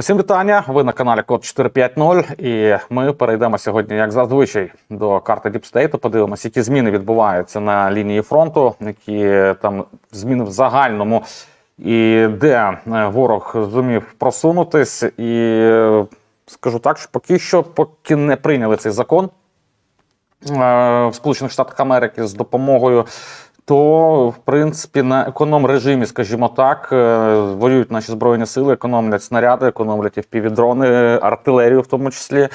Усім вітання! Ви на каналі Код 450 і ми перейдемо сьогодні, як зазвичай, до карти Діпстейту. Подивимося, які зміни відбуваються на лінії фронту, які там зміни в загальному, і де е, ворог зумів просунутись. І е, скажу так, що поки що, поки не прийняли цей закон е, в Сполучених Штатах Америки з допомогою. То, в принципі, на економ режимі, скажімо так, е, воюють наші збройні сили, економлять снаряди, економлять FPV-дрони, артилерію, в тому числі,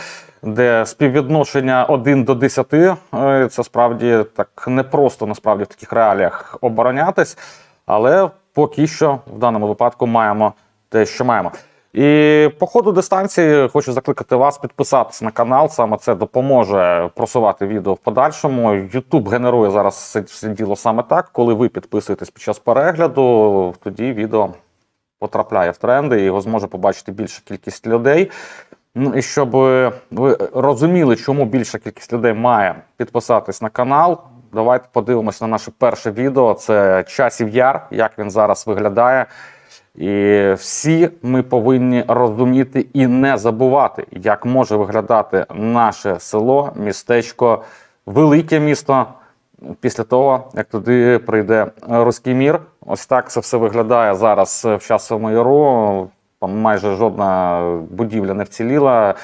де співвідношення 1 до 10, е, це справді так непросто насправді в таких реаліях оборонятись. Але поки що в даному випадку маємо те, що маємо. І по ходу дистанції хочу закликати вас підписатися на канал. Саме це допоможе просувати відео в подальшому. YouTube генерує зараз все, все діло саме так. Коли ви підписуєтесь під час перегляду, тоді відео потрапляє в тренди і його зможе побачити більша кількість людей. Ну і щоб ви розуміли, чому більша кількість людей має підписатись на канал. Давайте подивимось на наше перше відео. Це часів яр, як він зараз виглядає. І всі ми повинні розуміти і не забувати, як може виглядати наше село, містечко, велике місто після того, як туди прийде руський мір. Ось так це все виглядає зараз в часовому яру. Там майже жодна будівля не вціліла.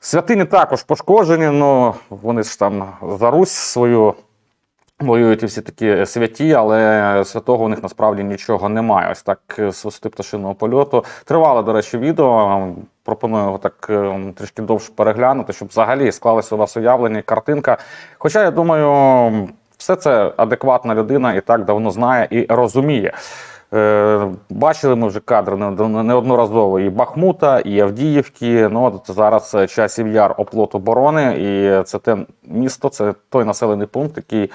Святині також пошкоджені, але вони ж там за Русь свою воюють і всі такі святі, але святого у них насправді нічого немає. Ось так е, з висоти пташиного польоту. Тривало, до речі, відео. Пропоную його так е, трішки довше переглянути, щоб взагалі склалося у вас уявлення картинка. Хоча, я думаю, все це адекватна людина і так давно знає і розуміє. Е, Бачили ми вже кадри не- неодноразово і Бахмута, і Авдіївки. Ну от зараз е, часів яр оплот оборони, і це те місто, це той населений пункт, який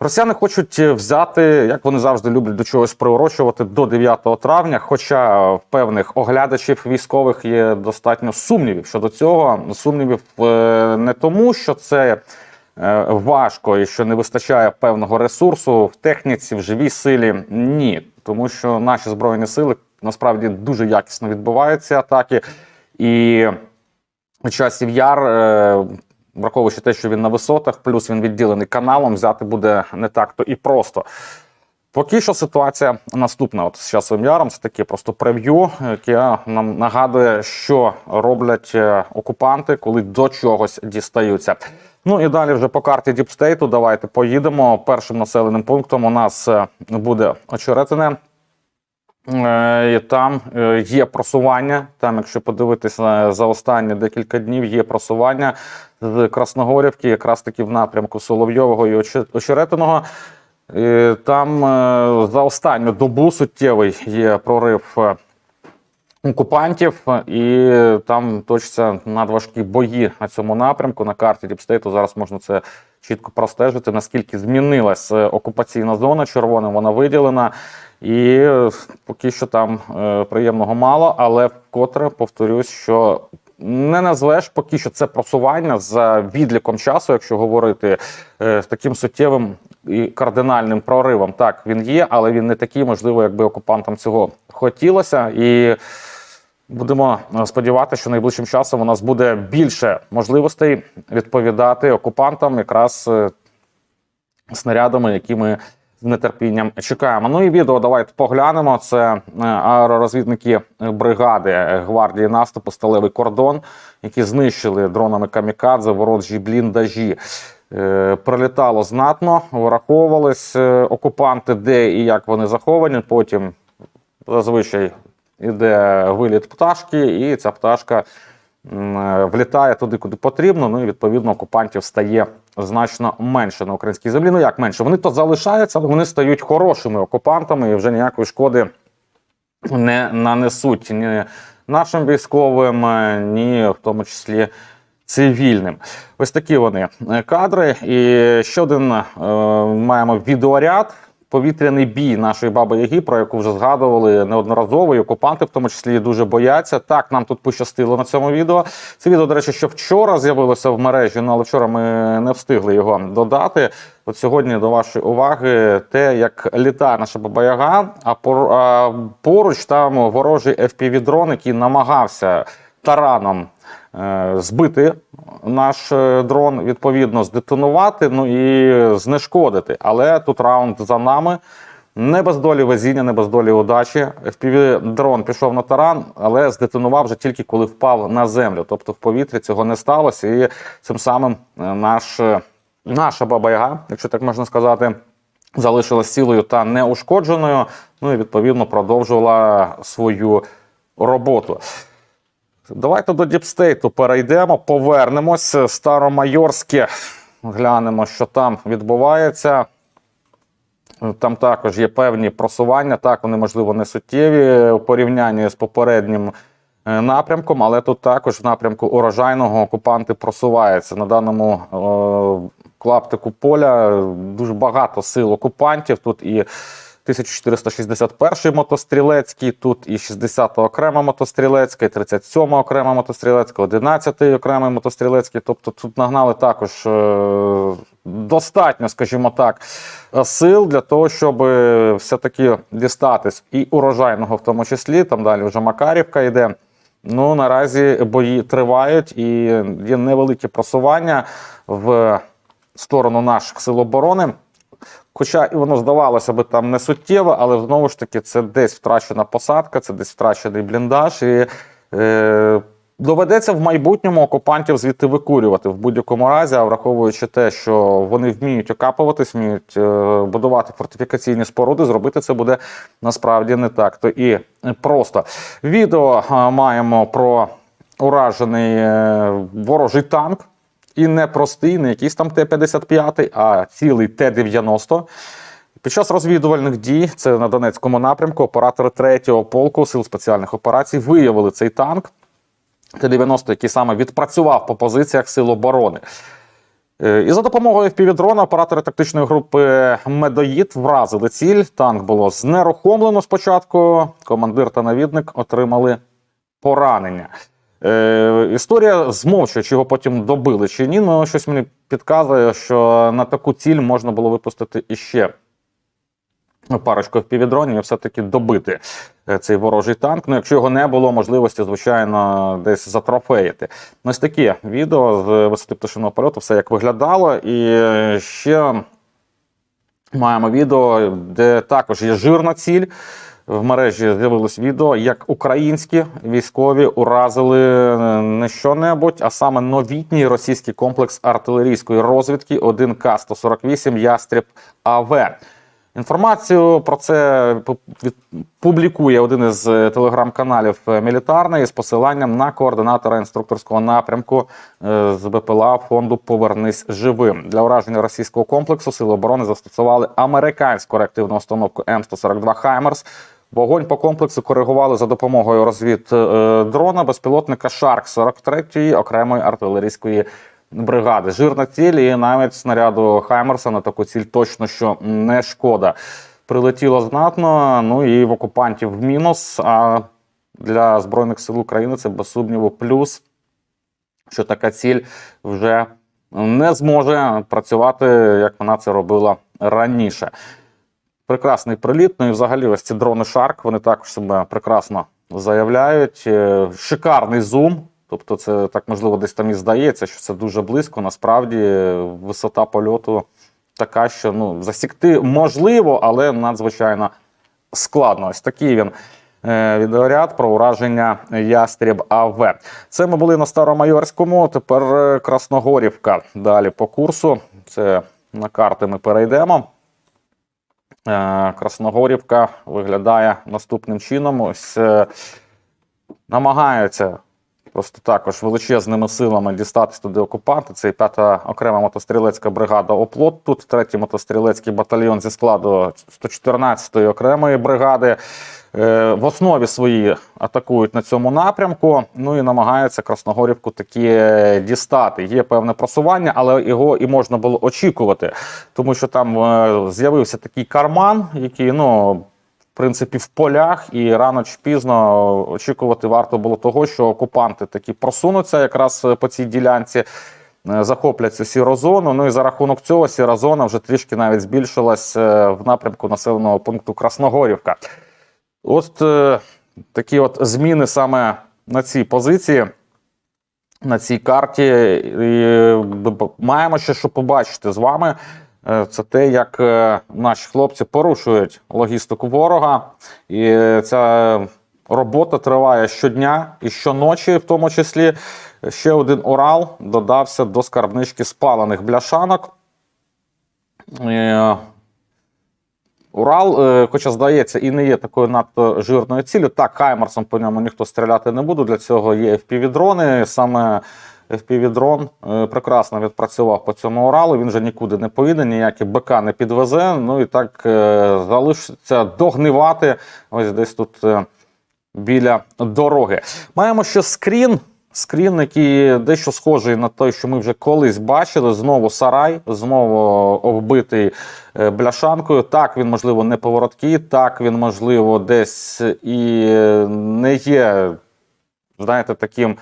росіяни хочуть взяти, як вони завжди люблять до чогось приурочувати, до 9 травня. Хоча в певних оглядачів військових є достатньо сумнівів щодо цього. Сумнівів е, не тому, що це е, важко і що не вистачає певного ресурсу в техніці, в живій силі. Ні, тому що наші збройні сили насправді дуже якісно відбуваються атаки, і часів яр. е, Враховуючи те, що він на висотах, плюс він відділений каналом, взяти буде не так-то і просто. Поки що ситуація наступна. От з часовим яром це таке просто прев'ю, яке нам нагадує, що роблять е, окупанти, коли до чогось дістаються. Ну і далі вже по карті Діпстейту. Давайте поїдемо. Першим населеним пунктом у нас е, буде очеретине. Е, і Там е, є просування. Там, якщо подивитися за останні декілька днів, є просування з Красногорівки, якраз таки в напрямку Соловйового і Оче- Очеретиного. Там за останню добу суттєвий є прорив окупантів, і там точаться надважкі бої на цьому напрямку. На карті Діпстейту зараз можна це чітко простежити, наскільки змінилась е, окупаційна зона. Червоним вона виділена. І е, поки що там е, приємного мало, але вкотре повторюсь, що не назвеш поки що це просування за відліком часу, якщо говорити е, з таким суттєвим і кардинальним проривом. Так, він є, але він не такий, можливо, якби окупантам цього хотілося. І будемо е, сподіватися, що найближчим часом у нас буде більше можливостей відповідати окупантам якраз е, снарядами, які ми з нетерпінням чекаємо. Ну і відео давайте поглянемо. Це е, аеророзвідники бригади гвардії наступу Сталевий кордон, які знищили дронами камікадзе ворожі бліндажі. Прилітало знатно, враховувались окупанти, де і як вони заховані. Потім зазвичай іде виліт пташки, і ця пташка влітає туди, куди потрібно. Ну і відповідно окупантів стає значно менше на українській землі. Ну як менше? Вони то залишаються, але вони стають хорошими окупантами і вже ніякої шкоди не нанесуть ні нашим військовим, ні в тому числі цивільним. Ось такі вони е, кадри. І ще один е, маємо відеоряд. Повітряний бій нашої баби Яги, про яку вже згадували неодноразово, і окупанти в тому числі дуже бояться. Так, нам тут пощастило на цьому відео. Це відео, до речі, що вчора з'явилося в мережі, ну але вчора ми не встигли його додати. От сьогодні до вашої уваги те, як літає наша Баба-Яга, а пор- поруч там ворожий FPV-дрон, який намагався тараном збити наш е, дрон, відповідно, здетонувати, ну і знешкодити. Але тут раунд за нами. Не без долі везіння, не без долі удачі. FPV-дрон пішов на таран, але здетонував вже тільки коли впав на землю. Тобто в повітрі цього не сталося. І цим самим е, наш, е, наша баба-яга, якщо так можна сказати, залишилась цілою та неушкодженою. Ну і відповідно продовжувала свою роботу. Давайте до Діпстейту перейдемо, повернемось. Старомайорське. Глянемо, що там відбувається. Там також є певні просування. Так, вони, можливо, не суттєві у порівнянні з попереднім е, напрямком, але тут також в напрямку урожайного окупанти просуваються. На даному е, клаптику поля дуже багато сил окупантів. Тут і 1461 мотострілецький, тут і 60 окрема мотострілецька, і 37 окрема мотострілецька, 11 окремий мотострілецький. Тобто тут нагнали також е, достатньо, скажімо так, сил для того, щоб е, все-таки дістатись і урожайного, в тому числі. Там далі вже Макарівка йде. Ну, наразі бої тривають і є невелике просування в сторону наших сил оборони. Хоча і воно здавалося би там не суттєво, але знову ж таки це десь втрачена посадка, це десь втрачений бліндаж. І е, доведеться в майбутньому окупантів звідти викурювати в будь-якому разі, а враховуючи те, що вони вміють окапуватись, вміють е, будувати фортифікаційні споруди, зробити це буде насправді не так. То і просто відео е, маємо про уражений е, ворожий танк. І не простий, не якийсь там Т-55, а цілий Т-90. Під час розвідувальних дій, це на Донецькому напрямку, оператори 3-го полку сил спеціальних операцій виявили цей танк Т-90, який саме відпрацював по позиціях сил оборони. Е, І за допомогою впівдрона оператори тактичної групи Медоїд вразили ціль. Танк було знерухомлено спочатку. Командир та навідник отримали поранення. Е, історія змовчує, чи його потім добили чи ні. Ну щось мені підказує, що на таку ціль можна було випустити іще парочку впівдронів і все-таки добити е, цей ворожий танк. Ну, якщо його не було можливості, звичайно, десь затрофеїти. Ну, Ось таке відео з висоти пташиного польоту, все як виглядало. І е, ще маємо відео, де також є жирна ціль. В мережі з'явилось відео, як українські військові уразили е, не що-небудь, а саме новітній російський комплекс артилерійської розвідки 1К-148 Ястріб АВ. Інформацію про це пу- публікує один із е, телеграм-каналів е, мілітарний з посиланням на координатора інструкторського напрямку з БПЛА фонду Повернись живим для ураження російського комплексу. Сили оборони застосували американську реактивну установку М142 Хаймерс. Вогонь по комплексу коригували за допомогою розвід е, дрона безпілотника Шарк 43-ї окремої артилерійської бригади. Жирна ціль і навіть снаряду Хаймерса на таку ціль точно що не шкода. Прилетіло знатно, ну і в окупантів в мінус. А для Збройних сил України це без сумніву плюс, що така ціль вже не зможе працювати, як вона це робила раніше. Прекрасний приліт. Ну і взагалі ось ці дрони Shark, вони також себе прекрасно заявляють. Е, Шикарний зум. Тобто, це так можливо десь там і здається, що це дуже близько. Насправді висота польоту така, що ну, засікти можливо, але надзвичайно складно. Ось такий він. е, Відеоряд про ураження Ястріб АВ. Це ми були на Старомайорському. Тепер е, Красногорівка. Далі по курсу. Це на карти ми перейдемо. Е, Красногорівка виглядає наступним чином. Ось е, намагаються просто також величезними силами дістатись туди окупанти. Це і п'ята окрема мотострілецька бригада Оплот. Тут третій мотострілецький батальйон зі складу 114-ї окремої бригади. Е, В основі свої атакують на цьому напрямку. Ну і намагаються Красногорівку таки е, дістати. Є певне просування, але його і можна було очікувати, тому що там е, з'явився такий карман, який ну. Принципі, в полях, і рано чи пізно очікувати варто було того, що окупанти таки просунуться якраз е, по цій ділянці. е, захоплять цю сіру зону. Ну і за рахунок цього сіра зона вже трішки навіть збільшилась е, в напрямку населеного пункту Красногорівка. От е, такі от зміни саме на цій позиції, на цій карті. І маємо ще що побачити з вами. Е, Це те, як е, наші хлопці порушують логістику ворога. І е, ця робота триває щодня і щоночі, в тому числі. Ще один Урал додався до скарбнички спалених бляшанок. Урал, хоча здається, і не є такою надто жирною ціллю. Так, Хаймарсом по ньому ніхто стріляти не буде. Для цього є FPV-дрони. Саме FPV-дрон е, прекрасно відпрацював по цьому Уралу. Він же нікуди не поїде, ніякі БК не підвезе. Ну і так е, залишиться догнивати ось десь тут е, біля дороги. Маємо ще скрін. Скрін, який дещо схожий на той, що ми вже колись бачили. Знову сарай, знову оббитий бляшанкою. Так, він, можливо, не повороткий, так, він, можливо, десь і не є, знаєте, таким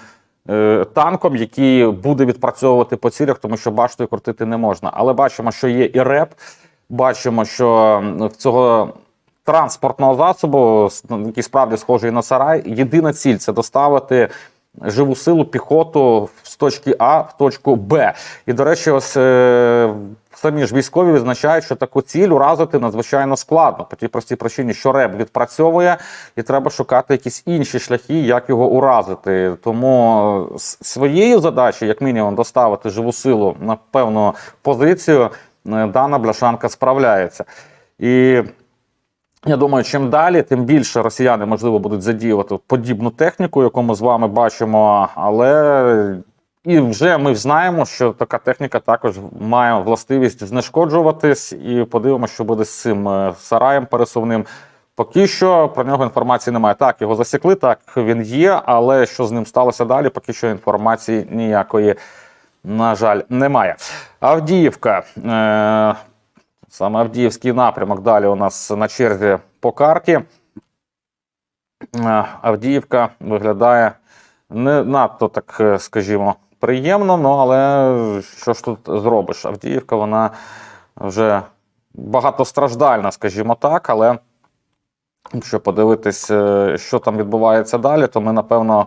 танком, який буде відпрацьовувати по цілях, тому що баштою крутити не можна. Але бачимо, що є і реп, бачимо, що в цього транспортного засобу, який справді схожий на сарай, єдина ціль це доставити живу силу піхоту з точки А в точку Б. І, до речі, ось е, самі ж військові відзначають, що таку ціль уразити надзвичайно складно, по тій простій причині, що РЕБ відпрацьовує, і треба шукати якісь інші шляхи, як його уразити. Тому е, своєю задачею, як мінімум, доставити живу силу на певну позицію, е, дана бляшанка справляється. І я думаю, чим далі, тим більше росіяни можливо будуть задіювати подібну техніку, яку ми з вами бачимо. Але і вже ми знаємо, що така техніка також має властивість знешкоджуватись, і подивимося, що буде з цим е, сараєм пересувним. Поки що про нього інформації немає. Так, його засікли, так він є, але що з ним сталося далі, поки що інформації ніякої, на жаль, немає. Авдіївка. Е- Саме Авдіївський напрямок далі у нас на черзі по карті. Е, Авдіївка виглядає не надто так, е, скажімо, приємно, ну але що ж тут зробиш? Авдіївка, вона вже багатостраждальна, скажімо так, але якщо подивитись, е, що там відбувається далі, то ми, напевно,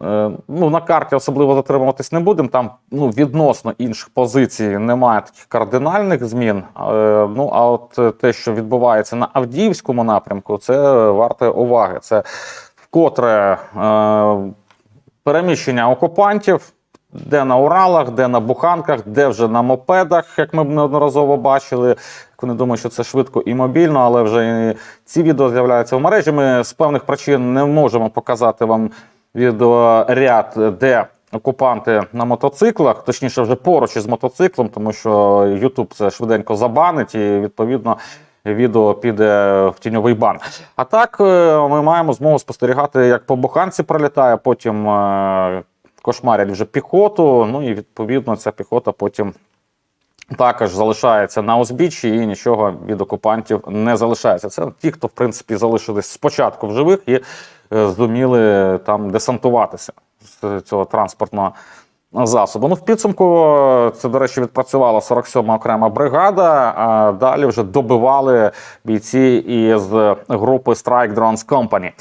Ну, на карті особливо затримуватись не будемо. Там ну, відносно інших позицій немає таких кардинальних змін. Е, Ну а от е, те, що відбувається на Авдіївському напрямку, це варте уваги. Це вкотре е, переміщення окупантів. Де на Уралах, де на буханках, де вже на мопедах, як ми б неодноразово бачили. Вони думають, що це швидко і мобільно, але вже ці відео з'являються в мережі. Ми з певних причин не можемо показати вам відеоряд, де окупанти на мотоциклах, точніше, вже поруч із мотоциклом, тому що YouTube це швиденько забанить, і відповідно відео піде в тіньовий бан. А так е, ми маємо змогу спостерігати, як по буханці пролітає, потім е, кошмарять вже піхоту. Ну і відповідно ця піхота потім. Також залишається на узбіччі і нічого від окупантів не залишається. Це ті, хто в принципі залишились спочатку в живих і е, зуміли там десантуватися з цього транспортного засобу. Ну, в підсумку е, це, до речі, відпрацювала 47-ма окрема бригада. А далі вже добивали бійці із групи Strike Drones Company.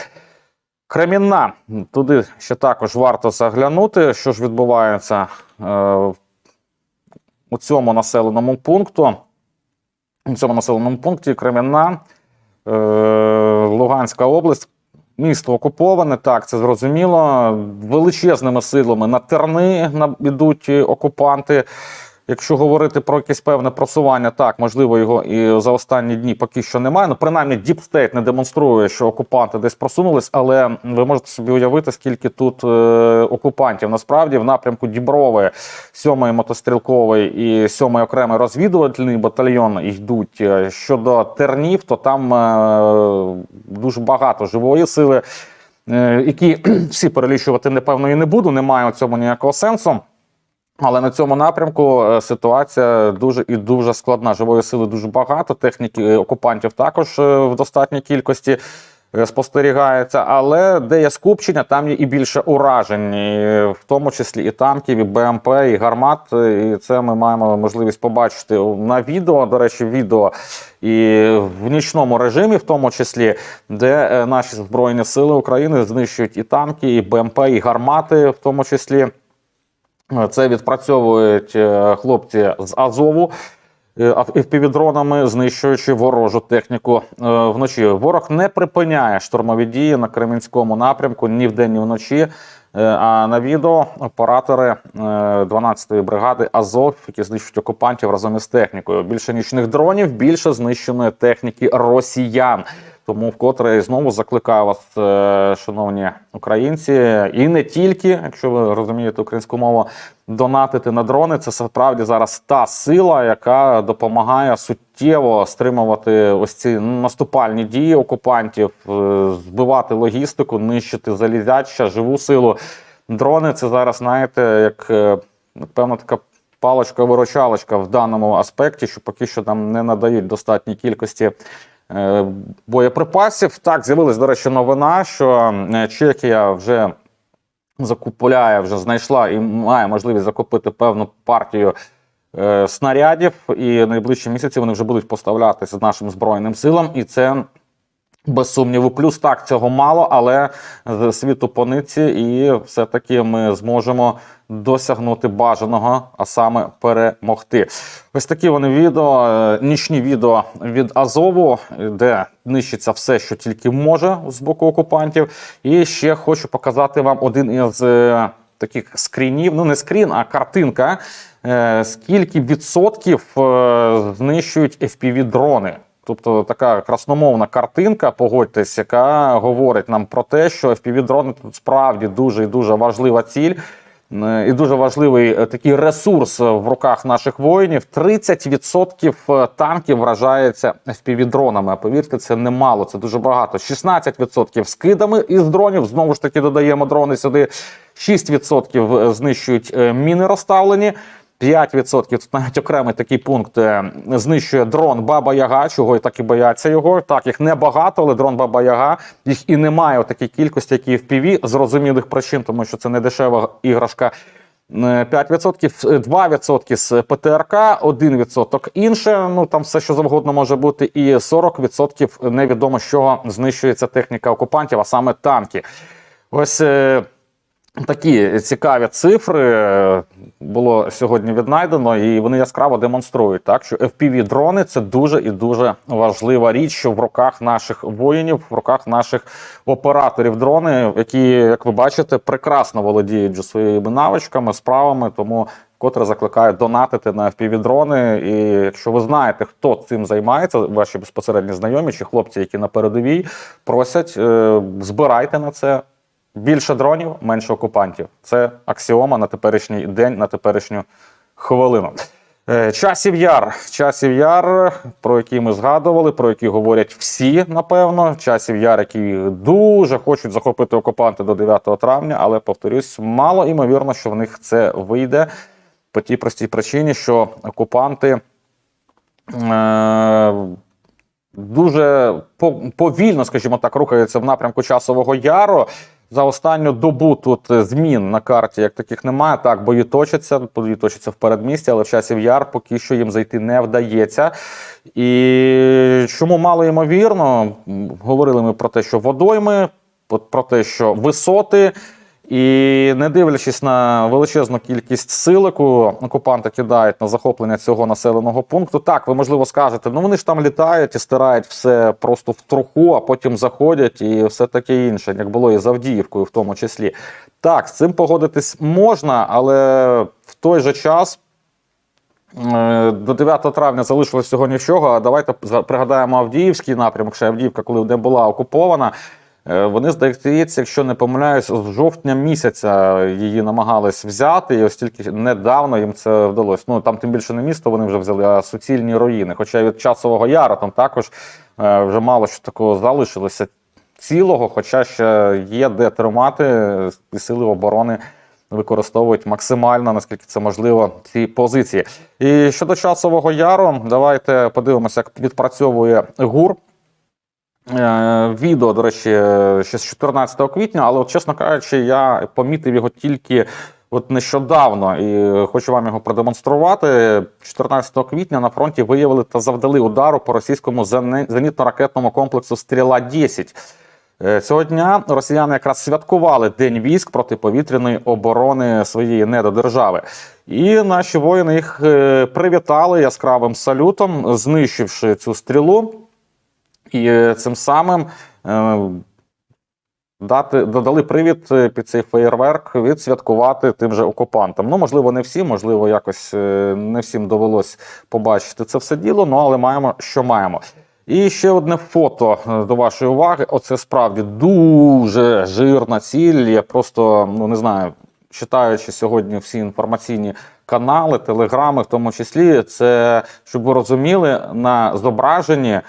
Кремінна. Туди ще також варто заглянути, що ж відбувається е, у цьому населеному пункту. У цьому населеному пункті Кремінна, е, Луганська область. Місто окуповане, так, це зрозуміло. Величезними силами на терни ідуть окупанти. Якщо говорити про якесь певне просування, так, можливо, його і за останні дні поки що немає. Ну, принаймні, State не демонструє, що окупанти десь просунулись, але ви можете собі уявити, скільки тут е, окупантів. Насправді, в напрямку Діброви, 7-ї мотострілкової і 7-й окремий розвідувальний батальйон йдуть. Е, Щодо тернів, то там е, дуже багато живої сили, е, які всі перелічувати, напевно, і не буду. Немає у цьому ніякого сенсу. Але на цьому напрямку е, ситуація дуже і дуже складна. Живої сили дуже багато. Техніки е, окупантів також е, в достатній кількості. спостерігається, але де є скупчення, там є і більше уражень, в тому числі і танків, і БМП, і гармат. І це ми маємо можливість побачити на відео. До речі, відео і в нічному режимі, в тому числі, де наші збройні сили України знищують і танки, і БМП, і гармати, в тому числі. Це відпрацьовують е, хлопці з Азову. е, FPV-дронами, знищуючи ворожу техніку е, вночі. Ворог не припиняє штурмові дії на Кремінському напрямку ні вдень, ні вночі. А на відео оператори е, 12-ї бригади Азов, які знищують окупантів разом із технікою. Більше нічних дронів, більше знищеної техніки росіян. Тому вкотре знову закликаю вас, е, шановні українці, і не тільки, якщо ви розумієте українську мову, донатити на дрони. Це справді зараз та сила, яка допомагає суттєво стримувати ось ці наступальні дії окупантів, е, збивати логістику, нищити залізяча, живу силу. Дрони це зараз, знаєте, як е, певна така паличка-виручалочка в даному аспекті, що поки що нам не надають достатній кількості. Е, Боєприпасів так з'явилась, до речі, новина, що е, Чехія вже закупляє, вже знайшла і має можливість закупити певну партію е, снарядів, і найближчі місяці вони вже будуть поставлятися нашим збройним силам, і це. Без сумніву, плюс так цього мало, але з світу по нитці, і все-таки ми зможемо досягнути бажаного, а саме перемогти. Ось такі вони відео, е, нічні відео від Азову, де нищиться все, що тільки може з боку окупантів. І ще хочу показати вам один із е, таких скрінів. Ну не скрін, а картинка. Е, Скільки відсотків знищують FPV-дрони? Тобто така красномовна картинка, погодьтесь, яка говорить нам про те, що FPV-дрони тут справді дуже і дуже важлива ціль. е, І дуже важливий е, такий ресурс в руках наших воїнів. 30% танків вражається FPV-дронами. А повірте, це немало, це дуже багато. 16% скидами із дронів. Знову ж таки додаємо дрони сюди. 6% знищують е, міни розставлені. 5% тут навіть окремий такий пункт е, знищує дрон Баба Яга, чого і так і бояться його. Так, їх небагато, але дрон Баба Яга. Їх і немає у такій кількості, як і в з зрозумілих причин, тому що це не дешева іграшка. Е, 5%, е, 2% з ПТРК, 1% інше. Ну там все що завгодно може бути, і 40% невідомо з чого знищується техніка окупантів, а саме танки. Ось. Такі цікаві цифри е, було сьогодні віднайдено, і вони яскраво демонструють, так що FPV-дрони це дуже і дуже важлива річ, що в руках наших воїнів, в руках наших операторів дрони, які, як ви бачите, прекрасно володіють своїми навичками, справами. Тому котре закликаю донатити на FPV-дрони. І якщо ви знаєте, хто цим займається, ваші безпосередні знайомі чи хлопці, які на передовій, просять, е, збирайте на це. Більше дронів, менше окупантів. Це аксіома на теперішній день, на теперішню хвилину. Е, Часів яр. Часів яр, про який ми згадували, про який говорять всі, напевно. Часів яр, які дуже хочуть захопити окупанти до 9 травня, але повторюсь, мало імовірно, що в них це вийде по тій простій причині, що окупанти. Е- дуже повільно, скажімо так, рухається в напрямку часового яру. За останню добу тут е, змін на карті як таких немає. Так, бої точаться, бої точаться в передмісті, але в часів яр поки що їм зайти не вдається. І чому мало ймовірно, говорили ми про те, що водойми, про те, що висоти. І не дивлячись на величезну кількість сил, яку окупанти кидають на захоплення цього населеного пункту, так ви можливо скажете, ну вони ж там літають і стирають все просто в труху, а потім заходять і все таке інше, як було і з Авдіївкою, в тому числі. Так, з цим погодитись можна, але в той же час. е, До 9 травня залишилось всього нічого. Давайте пригадаємо Авдіївський напрямок, ще Авдіївка, коли не була окупована. Е, Вони, здається, якщо не помиляюсь, з жовтня місяця її намагались взяти, і ось тільки недавно їм це вдалося. Ну там тим більше не місто вони вже взяли, а суцільні руїни. Хоча від часового яру там також е, вже мало що такого залишилося цілого, хоча ще є де тримати, і сили оборони використовують максимально, наскільки це можливо, ці позиції. І щодо часового яру, давайте подивимося, як відпрацьовує ГУР. Е, Відео, до речі, ще з 14 квітня, але, от, чесно кажучи, я помітив його тільки от нещодавно і хочу вам його продемонструвати. 14 квітня на фронті виявили та завдали удару по російському зенітно-ракетному комплексу Стріла 10 Е, Цього дня росіяни якраз святкували День військ протиповітряної оборони своєї недодержави. І наші воїни їх е, привітали яскравим салютом, знищивши цю стрілу. І е, цим самим е, дати, додали привід е, під цей феєрверк відсвяткувати тим же окупантам. Ну, можливо, не всім, можливо, якось не всім довелось побачити це все діло, ну але маємо, що маємо. І ще одне фото до вашої уваги. Оце справді дуже жирна ціль. Я просто ну не знаю, читаючи сьогодні всі інформаційні канали, телеграми, в тому числі, це щоб ви розуміли, на зображенні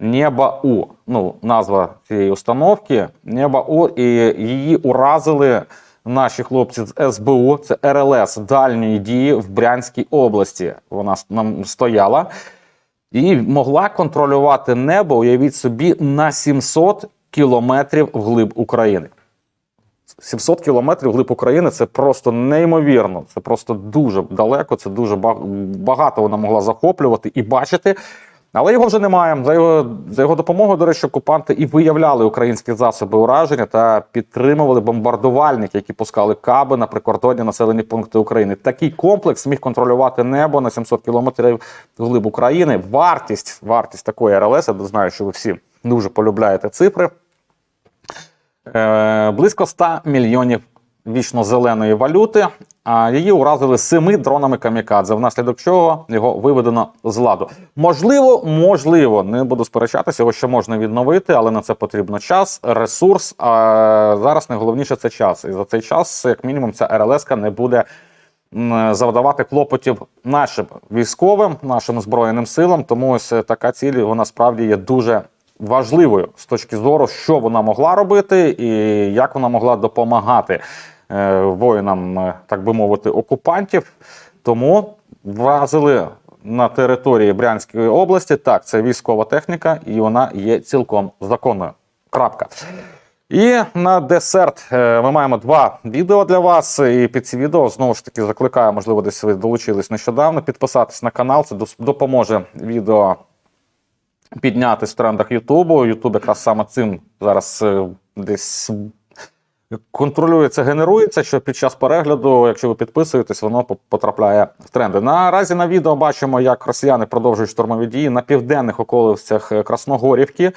Неба У. Ну, назва цієї установки Неба У, і її уразили наші хлопці з СБУ. Це РЛС дальньої дії в Брянській області. Вона нам стояла і могла контролювати небо, уявіть собі, на 700 кілометрів вглиб України. 700 кілометрів вглиб України це просто неймовірно. Це просто дуже далеко, це дуже багато вона могла захоплювати і бачити. Але його вже немає. За його, за його допомогою, до речі, окупанти і виявляли українські засоби ураження та підтримували бомбардувальники, які пускали каби на прикордонні населені пункти України. Такий комплекс міг контролювати небо на 700 кілометрів вглиб України. Вартість, вартість такої РЛС, я знаю, що ви всі дуже полюбляєте цифри. Е, близько 100 мільйонів вічно-зеленої валюти, а її уразили семи дронами камікадзе, внаслідок чого його виведено з ладу. Можливо, можливо, не буду сперечатися, його ще можна відновити, але на це потрібно час, ресурс. А зараз найголовніше це час. І за цей час, як мінімум, ця РЛС не буде завдавати клопотів нашим військовим, нашим збройним силам. Тому ось е, така ціль вона справді є дуже важливою з точки зору, що вона могла робити, і як вона могла допомагати е, воїнам, е, так би мовити, окупантів. Тому вразили на території Брянської області. Так, це військова техніка, і вона є цілком законною. Крапка. І на десерт е, ми маємо два відео для вас. І під ці відео знову ж таки закликаю, можливо, десь ви долучились нещодавно. Підписатись на канал. Це допоможе відео піднятись в трендах Ютубу. Ютуб якраз саме цим зараз е, десь контролюється, генерується, що під час перегляду, якщо ви підписуєтесь, воно потрапляє в тренди. Наразі на відео бачимо, як росіяни продовжують штурмові дії на південних околицях е, Красногорівки.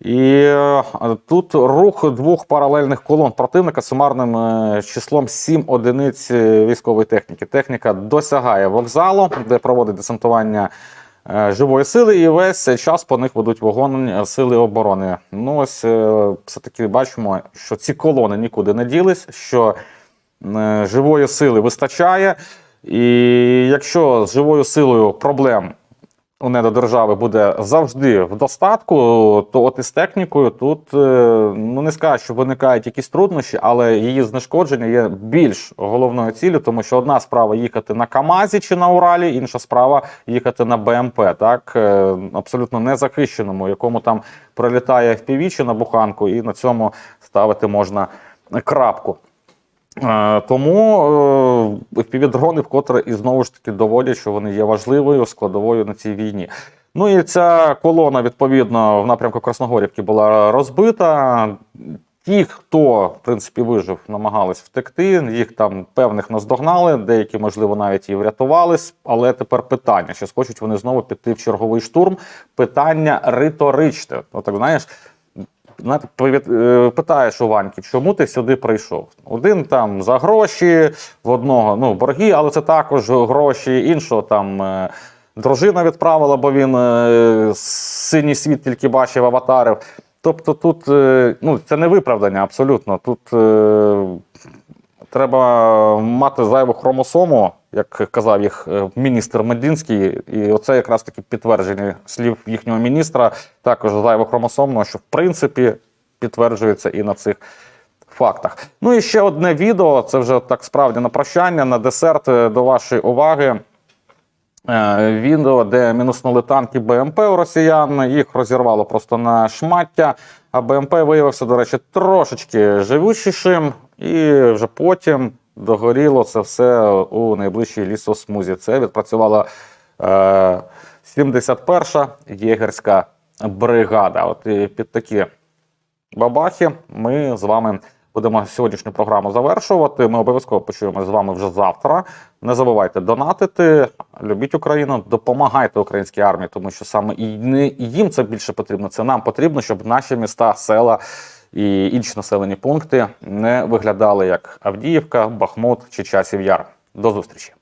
І е, тут рух двох паралельних колон противника сумарним числом 7 одиниць військової техніки. Техніка досягає вокзалу, де проводить десантування живої сили, і весь час по них ведуть вогонь е, сили оборони. Ну ось е, все-таки бачимо, що ці колони нікуди не ділись, що е, живої сили вистачає. І якщо з живою силою проблем у недодержави буде завжди в достатку, то от із технікою тут е, ну не скажу, що виникають якісь труднощі, але її знешкодження є більш головною ціллю, тому що одна справа їхати на Камазі чи на Уралі, інша справа їхати на БМП, так е, абсолютно незахищеному, якому там прилітає FPV чи на буханку, і на цьому ставити можна крапку. Е, Тому е, FPV-дрони вкотре і знову ж таки доводять, що вони є важливою складовою на цій війні. Ну і ця колона, відповідно, в напрямку Красногорівки була розбита. Ті, хто в принципі вижив, намагались втекти. Їх там певних наздогнали, деякі, можливо, навіть і врятувались. Але тепер питання: чи схочуть вони знову піти в черговий штурм? Питання риторичне. Отак, знаєш, е, питаєш у Ваньки, чому ти сюди прийшов? Один там за гроші, в одного ну, борги, але це також гроші, іншого там. е, Дружина відправила, бо він е, синій світ тільки бачив аватарів. Тобто тут е, ну, це не виправдання абсолютно. Тут е, треба мати зайву хромосому, як казав їх е, міністр Мединський, і оце якраз таки підтвердження слів їхнього міністра, також зайву хромосомного, що в принципі підтверджується і на цих фактах. Ну і ще одне відео. Це вже так справді на прощання, на десерт е, до вашої уваги. е, відео, де мінуснули танки БМП у росіян, їх розірвало просто на шмаття. А БМП виявився, до речі, трошечки живучішим, і вже потім догоріло це все у найближчій лісосмузі. Це відпрацювала е, 71-ша єгерська бригада. От і під такі бабахи ми з вами будемо сьогоднішню програму завершувати. Ми обов'язково почуємо з вами вже завтра. Не забувайте донатити, любіть Україну, допомагайте українській армії, тому що саме і не їм це більше потрібно. Це нам потрібно, щоб наші міста, села і інші населені пункти не виглядали як Авдіївка, Бахмут чи Часів Яр. До зустрічі.